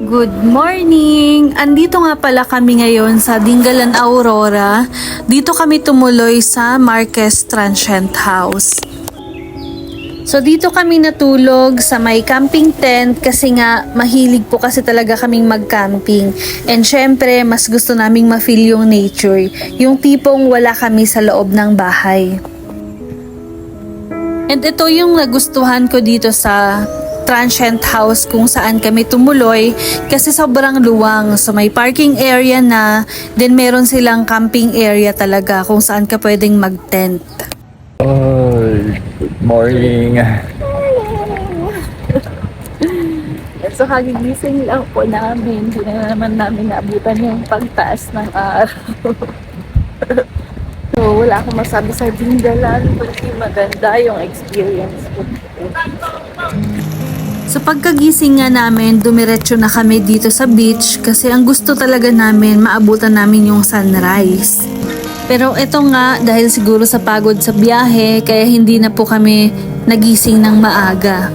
Good morning! Andito nga pala kami ngayon sa Dingalan Aurora. Dito kami tumuloy sa Marquez Transient House. So dito kami natulog sa may camping tent kasi nga mahilig po kasi talaga kaming mag-camping. And syempre, mas gusto naming ma-feel yung nature. Yung tipong wala kami sa loob ng bahay. And ito yung nagustuhan ko dito sa transient house kung saan kami tumuloy kasi sobrang luwang. So may parking area na, then meron silang camping area talaga kung saan ka pwedeng mag-tent. Ay, good morning. So kagigising lang po namin, hindi na naman namin naabutan yung pagtaas ng araw. so wala akong masabi sa Dingalan, kundi maganda yung experience ko. Sa pagkagising nga namin, dumiretso na kami dito sa beach kasi ang gusto talaga namin maabutan namin yung sunrise. Pero ito nga, dahil siguro sa pagod sa biyahe, kaya hindi na po kami nagising ng maaga.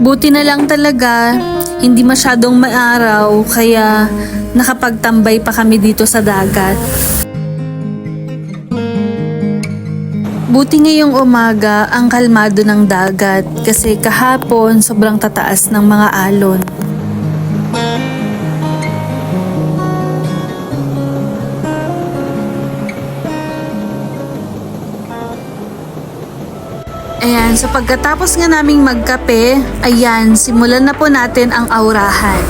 Buti na lang talaga, hindi masyadong maaraw, kaya nakapagtambay pa kami dito sa dagat. Buti ngayong umaga ang kalmado ng dagat kasi kahapon sobrang tataas ng mga alon. Ayan, so pagkatapos nga naming magkape, ayan, simulan na po natin ang aurahan.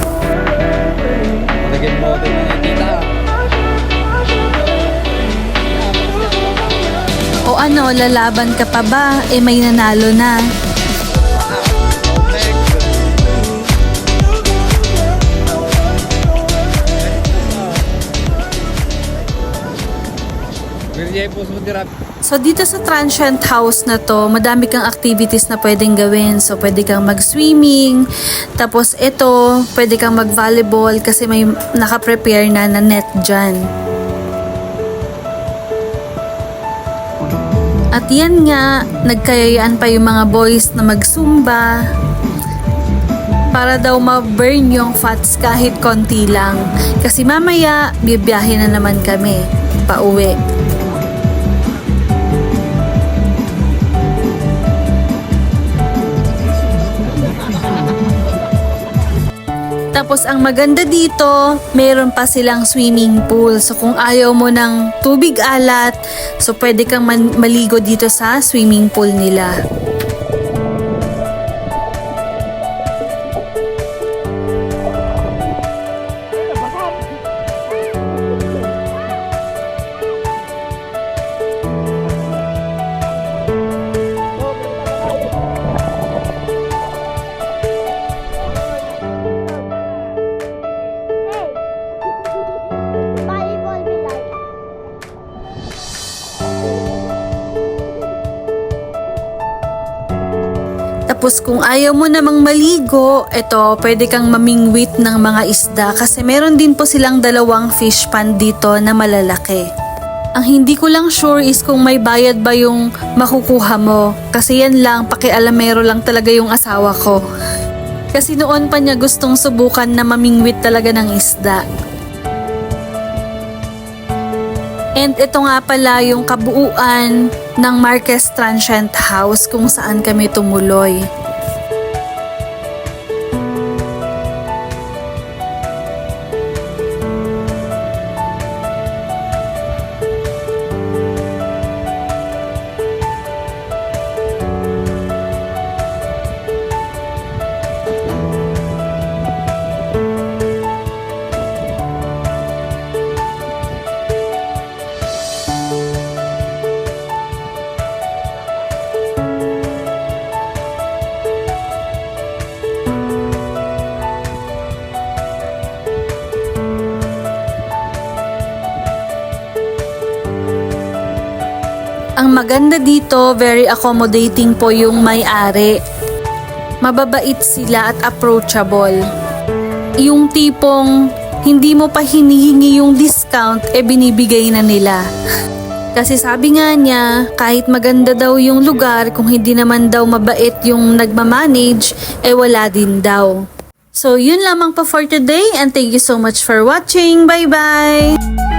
O ano, lalaban ka pa ba? Eh may nanalo na. So dito sa transient house na to, madami kang activities na pwedeng gawin. So pwede kang mag-swimming, tapos ito, pwede kang mag-volleyball kasi may naka-prepare na na net dyan. At yan nga, nagkayayaan pa yung mga boys na mag-zumba para daw ma-burn yung fats kahit konti lang. Kasi mamaya, bibiyahe na naman kami, pauwi. Tapos ang maganda dito, meron pa silang swimming pool. So kung ayaw mo ng tubig alat, so pwede kang maligo dito sa swimming pool nila. Tapos kung ayaw mo namang maligo, eto, pwede kang mamingwit ng mga isda kasi meron din po silang dalawang fish pond dito na malalaki. Ang hindi ko lang sure is kung may bayad ba yung makukuha mo. Kasi yan lang, pakialamero lang talaga yung asawa ko. Kasi noon pa niya gustong subukan na mamingwit talaga ng isda. And ito nga pala yung kabuuan ng Marquez Transient House kung saan kami tumuloy. Ang maganda dito, very accommodating po yung may-ari. Mababait sila at approachable. Yung tipong hindi mo pa hinihingi yung discount, e binibigay na nila. Kasi sabi nga niya, kahit maganda daw yung lugar, kung hindi naman daw mabait yung nagmamanage, eh wala din daw. So yun lamang po for today and thank you so much for watching. Bye bye!